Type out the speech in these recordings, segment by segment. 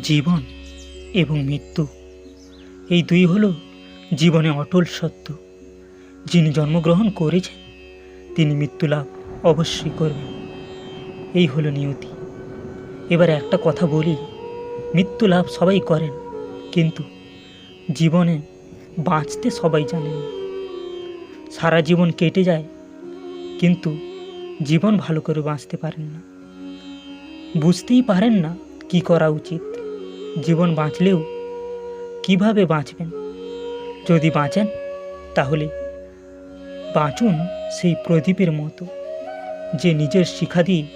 জীবন এবং মৃত্যু। এই দুই হলো জীবনে অটল সত্য। যিনি জন্মগ্রহণ করেছেন, তিনি মৃত্যু লাভ অবশ্যই করবেন। এই হলো নিয়তি। এবার একটা কথা বলি, মৃত্যু লাভ সবাই করেন, কিন্তু জীবনে বাঁচতে সবাই জানেন সারা জীবন কেটে যায়, কিন্তু জীবন ভালো করে বাঁচতে পারেন না। বুঝতেই পারেন না কি করা উচিত। জীবন বাঁচলেও কীভাবে বাঁচবেন? যদি বাঁচেন, তাহলে বাঁচুন সেই প্রদীপের মতো, যে নিজের শিখা দিয়ে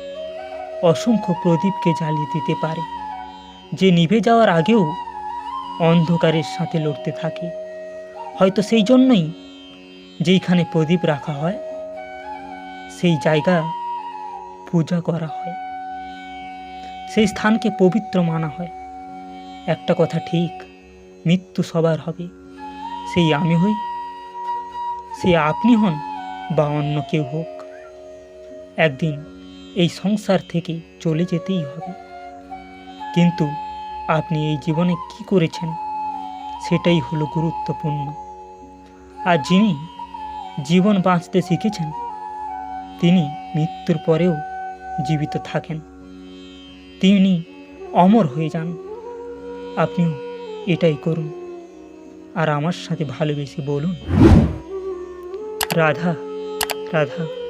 অসংখ্য প্রদীপকে জ্বালিয়ে দিতে পারে, যে নিভে যাওয়ার আগেও অন্ধকারের সাথে লড়তে থাকে। হয়তো সেই জন্যই যেইখানে প্রদীপ রাখা হয়, সেই জায়গা পূজা করা হয়। সেই স্থানকে পবিত্র মানা হয়। একটা কথা ঠিক, মৃত্যু সবার হবে। সেই আমি হই সেই আপনি হন বা অন্য কেউ হোক। একদিন এই সংসার থেকে চলে যেতেই হবে। কিন্তু আপনি এই জীবনে কি করেছেন, সেটাই হলো গুরুত্বপূর্ণ। আর যিনি জীবন বাঁচতে শিখেছেন, তিনি মৃত্যুর পরেও জীবিত থাকেন। তিনি অমর হয়ে যান। আপনিও এটাই করুন। আর আমার সাথে ভালোবেসে বলুন রাধা রাধা।